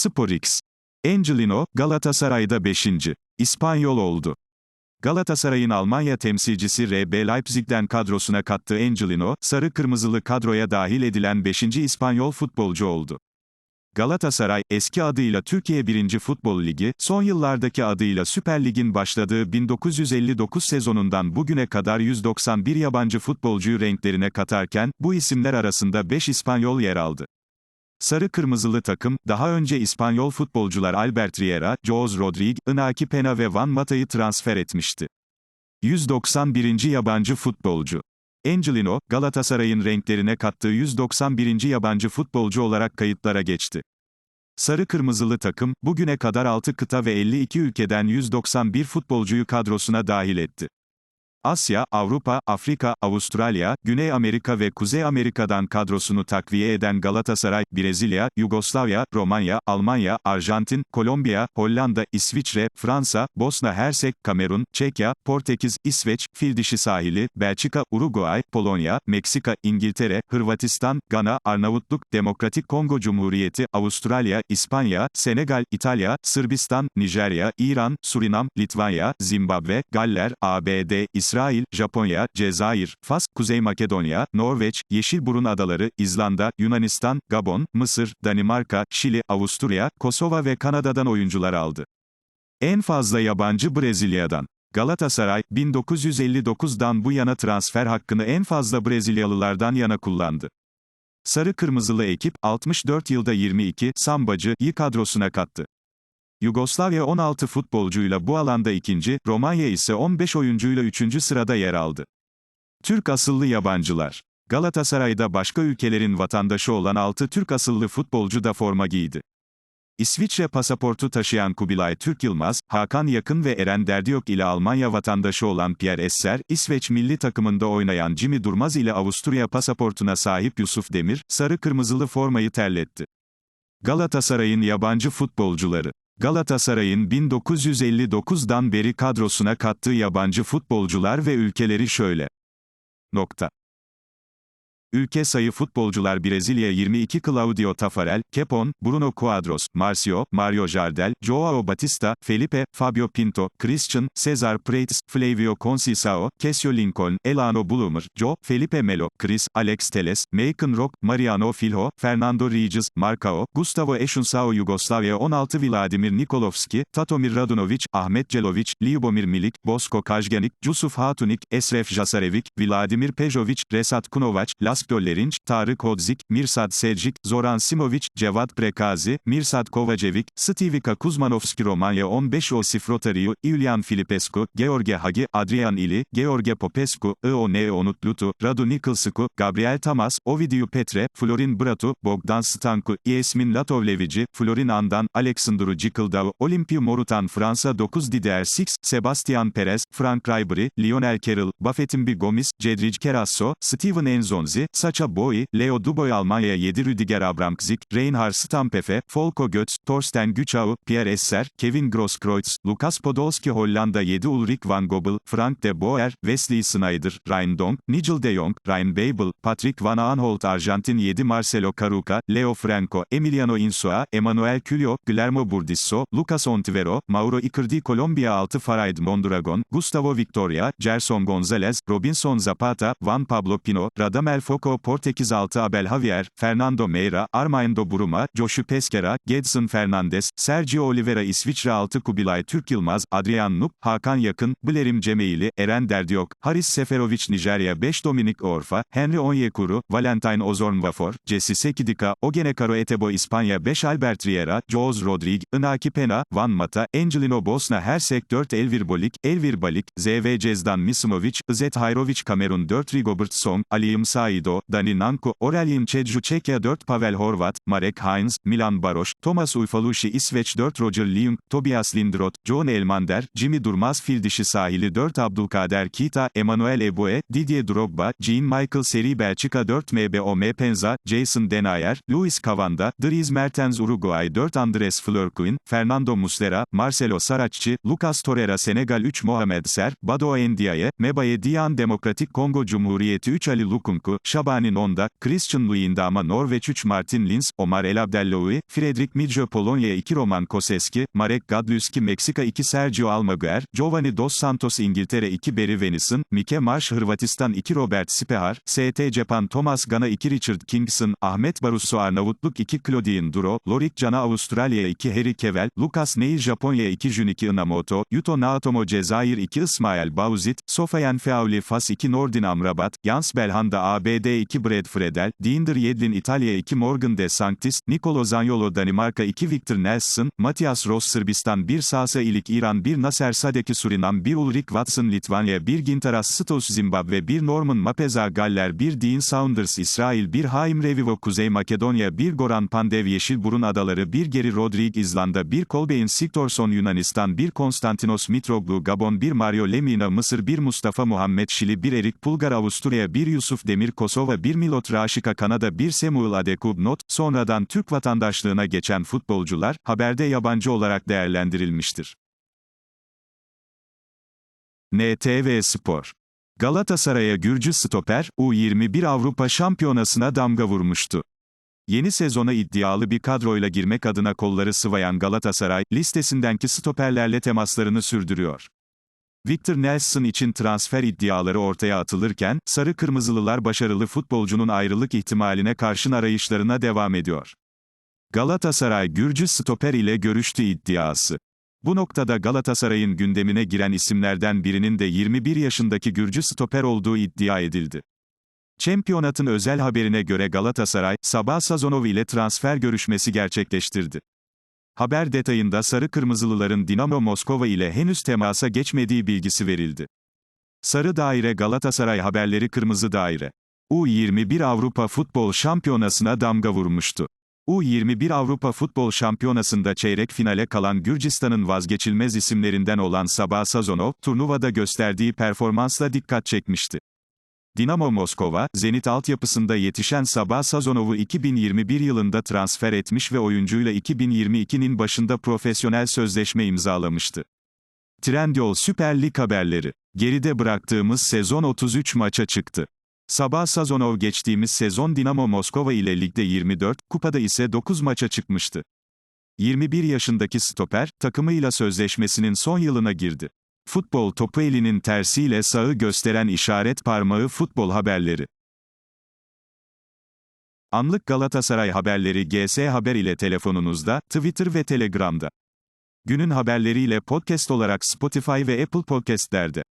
Sporix. Angelino, Galatasaray'da 5. İspanyol oldu. Galatasaray'ın Almanya temsilcisi RB Leipzig'den kadrosuna kattığı Angelino, sarı-kırmızılı kadroya dahil edilen 5. İspanyol futbolcu oldu. Galatasaray, eski adıyla Türkiye 1. Futbol Ligi, son yıllardaki adıyla Süper Lig'in başladığı 1959 sezonundan bugüne kadar 191 yabancı futbolcuyu renklerine katarken, bu isimler arasında 5 İspanyol yer aldı. Sarı Kırmızılı takım, daha önce İspanyol futbolcular Albert Riera, Jose Rodriguez, Inaki Pena ve Van Mata'yı transfer etmişti. 191. yabancı futbolcu. Angelino, Galatasaray'ın renklerine kattığı 191. yabancı futbolcu olarak kayıtlara geçti. Sarı Kırmızılı takım, bugüne kadar 6 kıta ve 52 ülkeden 191 futbolcuyu kadrosuna dahil etti. Asya, Avrupa, Afrika, Avustralya, Güney Amerika ve Kuzey Amerika'dan kadrosunu takviye eden Galatasaray, Brezilya, Yugoslavya, Romanya, Almanya, Arjantin, Kolombiya, Hollanda, İsviçre, Fransa, Bosna Hersek, Kamerun, Çekya, Portekiz, İsveç, Fildişi sahili, Belçika, Uruguay, Polonya, Meksika, İngiltere, Hırvatistan, Gana, Arnavutluk, Demokratik Kongo Cumhuriyeti, Avustralya, İspanya, Senegal, İtalya, Sırbistan, Nijerya, İran, Surinam, Litvanya, Zimbabwe, Galler, ABD, İsrail, Japonya, Cezayir, Fas, Kuzey Makedonya, Norveç, Yeşilburun Adaları, İzlanda, Yunanistan, Gabon, Mısır, Danimarka, Şili, Avusturya, Kosova ve Kanada'dan oyuncular aldı. En fazla yabancı Brezilya'dan. Galatasaray, 1959'dan bu yana transfer hakkını en fazla Brezilyalılardan yana kullandı. Sarı Kırmızılı ekip, 64 yılda 22 sambacıyı kadrosuna kattı. Yugoslavya 16 futbolcuyla bu alanda ikinci, Romanya ise 15 oyuncuyla üçüncü sırada yer aldı. Türk asıllı yabancılar. Galatasaray'da başka ülkelerin vatandaşı olan 6 Türk asıllı futbolcu da forma giydi. İsviçre pasaportu taşıyan Kubilay Türk Yılmaz, Hakan Yakın ve Eren Derdiyok ile Almanya vatandaşı olan Pierre Esser, İsveç milli takımında oynayan Jimmy Durmaz ile Avusturya pasaportuna sahip Yusuf Demir, sarı-kırmızılı formayı terletti. Galatasaray'ın yabancı futbolcuları Galatasaray'ın 1959'dan beri kadrosuna kattığı yabancı futbolcular ve ülkeleri şöyle. Nokta. Ülke sayı futbolcular Brezilya 22 Claudio Tafarel, Kepon, Bruno Quadros, Marcio, Mario Jardel, Joao Batista, Felipe, Fabio Pinto, Christian, Cesar Prates, Flavio Conceição, Casio Lincoln, Elano Blumer, Joe, Felipe Melo, Chris, Alex Teles, Macon Rock, Mariano Filho, Fernando Regis, Marcao, Gustavo Eşunsao Yugoslavya 16 Vladimir Nikolovski, Tatomir Radunovic, Ahmet Celovic, Ljubomir Milik, Bosko Kajganik, Jusuf Hatunik, Esref Jasarevic, Vladimir Pejovic, Resat Kunovac, Las Dollerinç, Tarık Hodzik, Mirsad Selcik, Zoran Simovic, Cevat Prekazi, Mirsad Kovacevic, Stivika Kuzmanovski Romanya 15 Osif Rotariu, Iulian Filipescu, George Hagi, Adrian Ili, George Popescu, Ione Onutlutu, Radu Nikolsku, Gabriel Tamas, Ovidiu Petre, Florin Bratu, Bogdan Stanku, Yasmin Latovlevici, Florin Andan, Alexandru Cikıldau, Olimpiu Morutan Fransa 9 Didier Six, Sebastian Perez, Frank Ribery, Lionel Carroll, Buffett'in Gomis, Cedric Kerasso, Steven Enzonzi, Sacha Boey, Leo Duboy Almanya 7 Rüdiger Abramczyk, Reinhard Stampefe, Folko Götz, Torsten Güçau, Pierre Esser, Kevin Grosskreutz, Lukas Podolski Hollanda 7 Ulrich van Gobel, Frank de Boer, Wesley Snyder, Ryan Dong, Nigel de Jong, Ryan Babel, Patrick Van Aanholt Arjantin 7 Marcelo Caruca, Leo Franco, Emiliano Insua, Emanuel Culio, Guillermo Burdisso, Lucas Ontivero, Mauro Icardi Kolombiya 6 Faraid Mondragon, Gustavo Victoria, Gerson Gonzalez, Robinson Zapata, Juan Pablo Pino, Radamel Foco Portekiz 6 Abel Javier, Fernando Meira, Armando Buruma, Joshua Pesquera, Gedson Fernandes, Sergio Oliveira İsviçre 6 Kubilay Türk Yılmaz, Adrian Nup, Hakan Yakın, Blerim Cemeili, Eren Derdiyok, Haris Seferovic Nijerya 5 Dominik Orfa, Henry Onyekuru, Valentine Ozorn Vafor, Jesse Sekidika, Ogene Caro Etebo İspanya 5 Albert Riera, Jose Rodriguez, Inaki Pena, Van Mata, Angelino Bosna Hersek 4 Elvir Bolik, Elvir Balik, ZV Cezdan Misimovic, Izet Hayrovic Kamerun 4 Rigobert Song, Aliyim Saido, Dani Nanko, Aurelien Çedju Çekya 4 Pavel Horvat, Marek Heinz, Milan Baroş, Thomas Ufaluşi İsveç 4 Roger Leung, Tobias Lindroth, John Elmander, Jimmy Durmaz Fildişi Sahili 4 Abdülkader Kita, Emmanuel Eboué, Didier Drogba, Jean Michael Seri Belçika 4 MBOM Penza, Jason Denayer, Luis Cavanda, Dries Mertens Uruguay 4 Andres Flörquin, Fernando Muslera, Marcelo Saracchi, Lucas Torreira Senegal 3 Mohamed Ser, Bado Ndiaye, Mebaye Diyan Demokratik Kongo Cumhuriyeti 3 Ali Lukunku, Şabanin Onda, Christian Luyendama Norveç 3 Martin Linz, Omar El Abdellaoui, Friedrich Midjo Polonya 2 Roman Koseski, Marek Gadluski Meksika 2 Sergio Almaguer, Giovanni Dos Santos İngiltere 2 Barry Venison, Mike Marsh Hırvatistan 2 Robert Spehar, ST Japan Thomas Gana 2 Richard Kingson, Ahmet Barroso Arnavutluk 2 Claudine Duro, Lorik Cana Avustralya 2 Harry Kevel, Lucas Neil Japonya 2 Junichi Inamoto, Yuto Naotomo Cezayir 2 İsmail Bauzit, Sofian Feauli Fas 2 Nordin Amrabat, Jans Belhanda ABD 2 Brad Fredel, Dinder Yedlin İtalya 2 Morgan De Sanctis, Nicolo Zaniolo Danimarka 2 Victor Nelson, Matias Ross Sırbistan 1 Sasa İlik İran 1 Nasser Sadeki Surinam 1 Ulrik Watson Litvanya 1 Gintaras Stos Zimbabwe 1 Norman Mapeza Galler 1 Dean Saunders İsrail 1 Haim Revivo Kuzey Makedonya 1 Goran Pandev Yeşilburun Adaları 1 Geri Rodrigue İzlanda 1 Kolbein Siktorson Yunanistan 1 Konstantinos Mitroglou Gabon 1 Mario Lemina Mısır 1 Mustafa Muhammed Şili 1 Erik Pulgar Avusturya 1 Yusuf Demir Kosova 1 Milot Raşika Kanada 1 Samuel Adekub Not, sonradan Türk vatandaşlığına geçen futbolcular, haberde yabancı olarak değerlendirilmiştir. NTV Spor Galatasaray'a Gürcü stoper, U21 Avrupa Şampiyonası'na damga vurmuştu. Yeni sezona iddialı bir kadroyla girmek adına kolları sıvayan Galatasaray, listesindenki stoperlerle temaslarını sürdürüyor. Victor Nelson için transfer iddiaları ortaya atılırken, Sarı Kırmızılılar başarılı futbolcunun ayrılık ihtimaline karşın arayışlarına devam ediyor. Galatasaray Gürcü stoper ile görüştü iddiası. Bu noktada Galatasaray'ın gündemine giren isimlerden birinin de 21 yaşındaki Gürcü stoper olduğu iddia edildi. Çempiyonatın özel haberine göre Galatasaray, Sabah Sazonov ile transfer görüşmesi gerçekleştirdi. Haber detayında Sarı Kırmızılıların Dinamo Moskova ile henüz temasa geçmediği bilgisi verildi. Sarı Daire Galatasaray haberleri Kırmızı Daire. U21 Avrupa Futbol Şampiyonası'na damga vurmuştu. U21 Avrupa Futbol Şampiyonası'nda çeyrek finale kalan Gürcistan'ın vazgeçilmez isimlerinden olan Sabah Sazonov, turnuvada gösterdiği performansla dikkat çekmişti. Dinamo Moskova, Zenit altyapısında yetişen Sabah Sazonov'u 2021 yılında transfer etmiş ve oyuncuyla 2022'nin başında profesyonel sözleşme imzalamıştı. Trendyol Süper Lig haberleri. Geride bıraktığımız sezon 33 maça çıktı. Sabah Sazonov geçtiğimiz sezon Dinamo Moskova ile ligde 24, kupada ise 9 maça çıkmıştı. 21 yaşındaki stoper, takımıyla sözleşmesinin son yılına girdi. Futbol topu elinin tersiyle sağı gösteren işaret parmağı futbol haberleri. Anlık Galatasaray haberleri GS Haber ile telefonunuzda, Twitter ve Telegram'da. Günün haberleriyle podcast olarak Spotify ve Apple Podcast'lerde.